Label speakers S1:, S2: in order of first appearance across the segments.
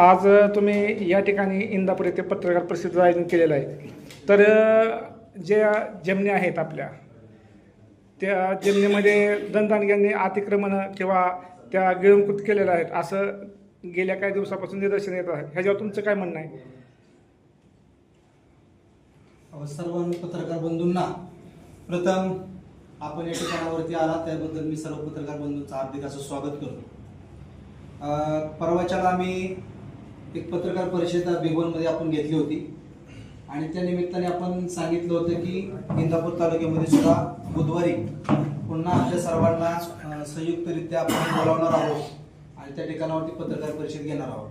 S1: आज तुम्ही या ठिकाणी इंदापूर येथे पत्रकार परिषदेचं आयोजन केलेलं आहे. तर ज्या जमनी आहेत आपल्या त्या जमिनीमध्ये दंदांग्यांनी अतिक्रमण किंवा त्या गिळंकृत केलेल्या आहेत असं गेल्या काही दिवसापासून निदर्शन येत आहे ह्याच्यावर तुमचं काय म्हणणं आहे?
S2: सर्व पत्रकार बंधूंना प्रथम आपण या ठिकाणावरती आला त्याबद्दल मी सर्व पत्रकार बंधूंचं हार्दिक असं स्वागत करतो. परवाच्याला आम्ही एक पत्रकार परिषदमध्ये आपण घेतली होती. आणि त्या निमित्ताने आपण सांगितलं होतं की इंदापूर तालुक्यामध्ये सुद्धा बुधवारी पुन्हा आपल्या सर्वांना संयुक्तरित्या आपण बोलावणार आहोत आणि त्या ठिकाणावरती पत्रकार परिषद घेणार आहोत.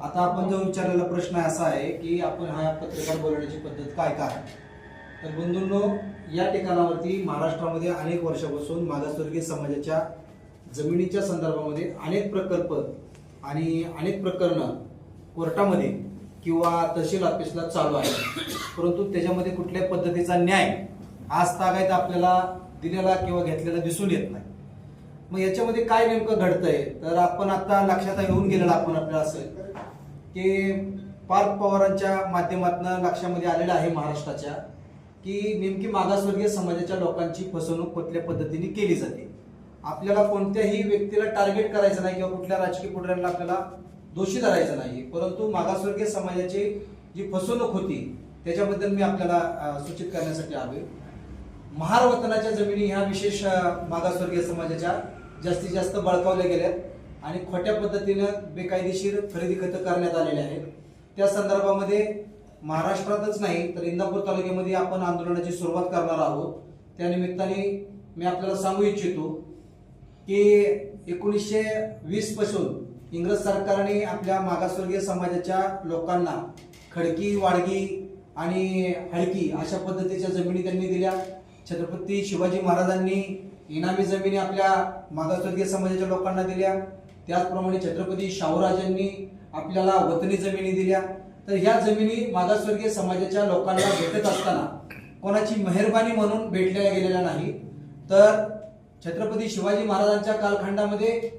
S2: आता आपण जो विचारलेला प्रश्न असा आहे की आपण हा पत्रकार बोलवण्याची पद्धत काय काय? तर बंधूंनो या ठिकाणावरती महाराष्ट्रामध्ये अनेक वर्षापासून मागासवर्गीय समाजाच्या जमिनीच्या संदर्भामध्ये अनेक प्रकल्प आणि अनेक प्रकरणं कोर्टामध्ये किंवा तहसील ऑफिसला चालू आहे परंतु त्याच्यामध्ये कुठल्या पद्धतीचा न्याय आज तागायत आपल्याला दिलेला किंवा घेतलेला दिसून येत नाही. मग याच्यामध्ये काय नेमकं घडतंय? तर आपण आता लक्षात येऊन गेलेलं आपण आपल्याला असेल की पार्थ पवारांच्या माध्यमातून लक्षामध्ये आलेलं आहे महाराष्ट्राच्या की नेमकी मागासवर्गीय समाजाच्या लोकांची फसवणूक कुठल्या पद्धतीने केली जाते? आपल्याला कोणत्याही व्यक्तीला टार्गेट करायचं नाही किंवा कुठल्या राजकीय पुढाऱ्यांना आपल्याला दोषी धरायचं नाही. परंतु मागासवर्गीय समाजाची जी फसवणूक होती त्याच्याबद्दल मी आपल्याला सूचित करण्यासाठी आलोय. महारवतनाच्या जमिनी ह्या विशेष मागासवर्गीय समाजाच्या जास्तीत जास्त बळकावल्या गेल्यात आणि खोट्या पद्धतीनं बेकायदेशीर खरेदी खतं करण्यात आलेले आहेत. त्या संदर्भामध्ये महाराष्ट्रातच नाही तर इंदापूर तालुक्यामध्ये आपण आंदोलनाची सुरुवात करणार आहोत. त्यानिमित्ताने मी आपल्याला सांगू इच्छितो की एकोणीसशे वीसपासून इंग्रज सरकारने आपल्या मागासवर्गीय समाजाच्या लोकांना खडकी वाडगी आणि हळकी अशा पद्धतीच्या जमिनी त्यांनी दिल्या. छत्रपती शिवाजी महाराजांनी इनामी जमिनी आपल्या मागासवर्गीय समाजाच्या लोकांना दिल्या. त्याचप्रमाणे छत्रपती शाहूराजांनी आपल्याला वतनी जमिनी दिल्या. तर ह्या जमिनी मागासवर्गीय समाजाच्या लोकांना भेटत असताना कोणाची मेहरबानी म्हणून भेटल्या गेलेल्या नाही. तर छत्रपती शिवाजी महाराजांच्या कालखंडामध्ये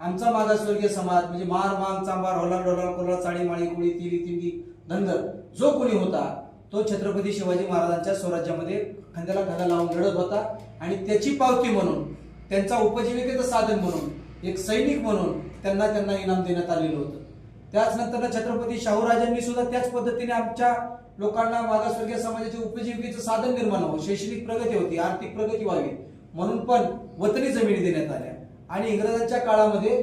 S2: आमचा मागासवर्गीय समाज म्हणजे मार मांग चांबार होलार डोलार कोलार चाळी माळी कुळी तिली तिंडी धनगर जो कोणी होता तो छत्रपती शिवाजी महाराजांच्या स्वराज्यामध्ये खांद्याला खांदा लावून लढत होता. आणि त्याची पावती म्हणून त्यांचा उपजीविकेचं साधन म्हणून एक सैनिक म्हणून त्यांना त्यांना इनाम देण्यात आलेलं होतं. त्याच नंतर छत्रपती शाहूराजांनी सुद्धा त्याच पद्धतीने आमच्या लोकांना मागासवर्गीय समाजाचे उपजीविकेचं साधन निर्माण व्हावं. शैक्षणिक प्रगती होती आर्थिक प्रगती व्हावी. म्हणून पण वतनी जमिनी देण्यात आल्या. आणि इंग्रजांच्या काळामध्ये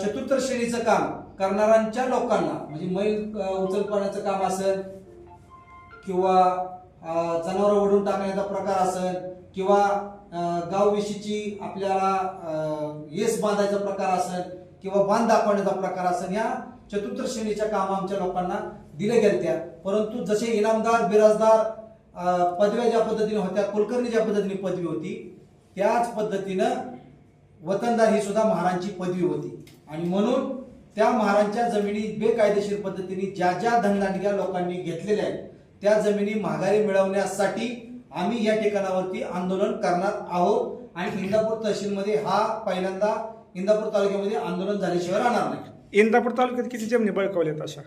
S2: चतुर्थ श्रेणीचं काम करणाऱ्यांच्या लोकांना म्हणजे मैल अं, उचलपणाचं काम असेल किंवा जनावर ओढून टाकण्याचा प्रकार असेल किंवा गावविषयीची आपल्याला येस बांधायचा प्रकार असेल किंवा बांध दाखवण्याचा प्रकार असेल या चतुर्थ श्रेणीच्या काम आमच्या लोकांना दिल्या गेल्या परंतु जसे इनामदार बिराजदार पदव्या ज्या पद्धतीने होत्या कुलकर्णी ज्या पद्धतीने पदवी होती त्याच पद्धतीनं वतनदार ही सुद्धा महारांची पदवी होती. आणि म्हणून त्या महारांच्या जमिनी बेकायदेशीर पद्धतीने ज्या ज्या धनदांडग्या लोकांनी घेतलेल्या आहेत त्या जमिनी माघारी मिळवण्यासाठी आम्ही या ठिकाणावरती आंदोलन करणार आहोत. आणि इंदापूर तहसीलमध्ये हा पहिल्यांदा इंदापूर तालुक्यामध्ये आंदोलन झाल्याशिवाय राहणार नाही.
S1: इंदापूर तालुक्यात किती जमिनी बळकावल्यात अशा?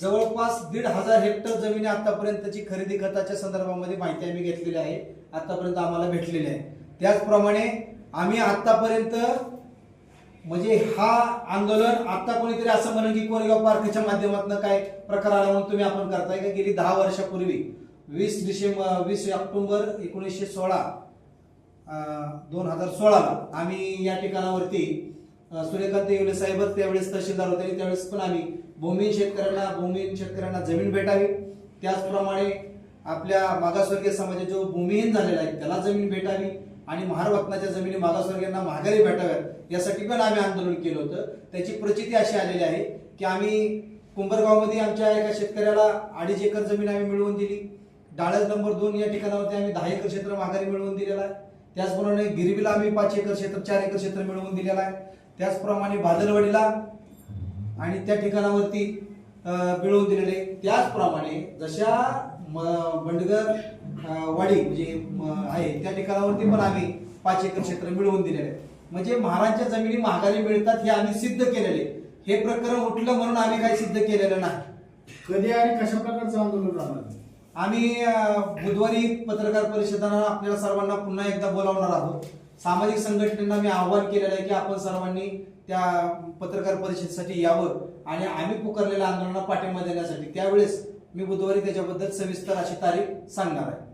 S2: जवळपास दीड हजार हेक्टर जमिनी आतापर्यंतची खरेदी खताच्या संदर्भामध्ये माहिती आम्ही घेतलेली आहे. आतापर्यंत आम्हाला भेटलेली आहे. त्याचप्रमाणे आम्ही आतापर्यंत म्हणजे हा आंदोलन आता कोणीतरी असं म्हणून की कोरेगाव पार्कच्या माध्यमातून काय प्रकार आला म्हणून तुम्ही आपण करताय का? गेली दहा वर्षापूर्वी वीस डिसेंबर वीस ऑक्टोबर एकोणीसशे सोळा दोन हजार सोळाला आम्ही या ठिकाणावरती सूर्यकांत येवले साहेब त्यावेळेस तहसीलदार होते त्यावेळेस पण आम्ही भूमिहीन शेतकऱ्यांना भूमिहीन शेतकऱ्यांना जमीन भेटावी. त्याचप्रमाणे आपल्या मागासवर्गीय समाजात जो भूमिहीन झालेला आहे त्याला जमीन भेटावी आणि महारत्नाच्या जमिनी मागासवर्गीयांना महागारी भेटाव्यात यासाठी पण आम्ही आंदोलन केलं होतं. त्याची प्रचिती अशी आलेली आहे की आम्ही कुंभरगावमध्ये आमच्या एका शेतकऱ्याला अडीच एकर जमीन आम्ही मिळवून दिली. डाळज नंबर दोन या ठिकाणावरती आम्ही दहा एकर क्षेत्र माघारी मिळवून दिलेलं आहे. त्याचप्रमाणे गिरबीला आम्ही पाच एकर क्षेत्र चार एकर क्षेत्र मिळवून दिलेलं आहे. त्याचप्रमाणे भादलवाडीला आणि त्या ठिकाणावरती मिळवून दिलेले. त्याचप्रमाणे जशा बंडगर वाडी म्हणजे आहे त्या ठिकाणावरती पण आम्ही पाच एकर क्षेत्र मिळवून दिलेले. म्हणजे महाराजच्या जमिनी महागारी मिळतात हे आम्ही सिद्ध केलेले. हे प्रकरण उठलं म्हणून आम्ही काही सिद्ध केलेलं नाही.
S3: कधी आणि कशा प्रकारचं आंदोलन राहणार?
S2: आम्ही बुधवारी पत्रकार परिषदांना आपल्याला सर्वांना पुन्हा एकदा बोलावणार आहोत. सामाजिक संघटनांना मी आव्हान केलेलं आहे की आपण सर्वांनी त्या पत्रकार परिषदेसाठी यावं आणि आम्ही पुकारलेल्या आंदोलनाला पाठिंबा देण्यासाठी. त्यावेळेस मी बुधवारी त्याच्याबद्दल सविस्तर अशी तारीख सांगणार आहे.